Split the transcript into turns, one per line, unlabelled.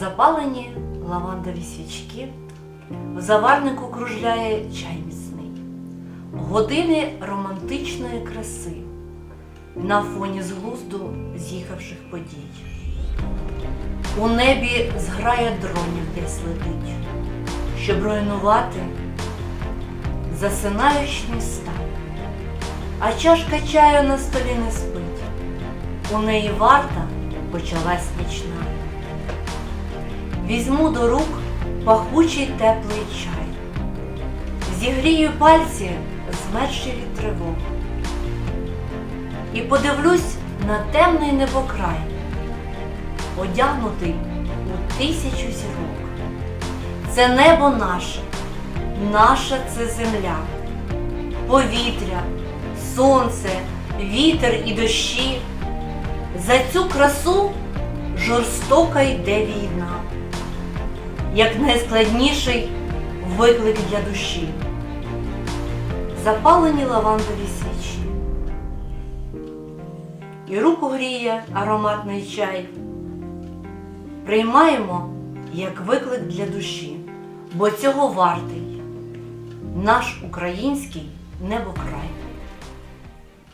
Запалені лавандові свічки, в заварнику кружляє чай міцний, години романтичної краси на фоні з глузду з'їхавших подій. У небі зграя дронів десь летить, щоб руйнувати засинаючі міста. А чашка чаю на столі не спить. У неї варта почалась нічна. Візьму до рук пахучий теплий чай, зігрію пальці, змерші від тривог, і подивлюсь на темний небокрай, одягнутий у тисячу зірок. Це небо наше, наша це земля, повітря, сонце, вітер і дощі. За цю красу жорстока йде війна, як найскладніший виклик для душі. Запалені лавандові свічі. І руку гріє ароматний чай. Приймаємо як виклик для душі, бо цього вартий наш український небокрай.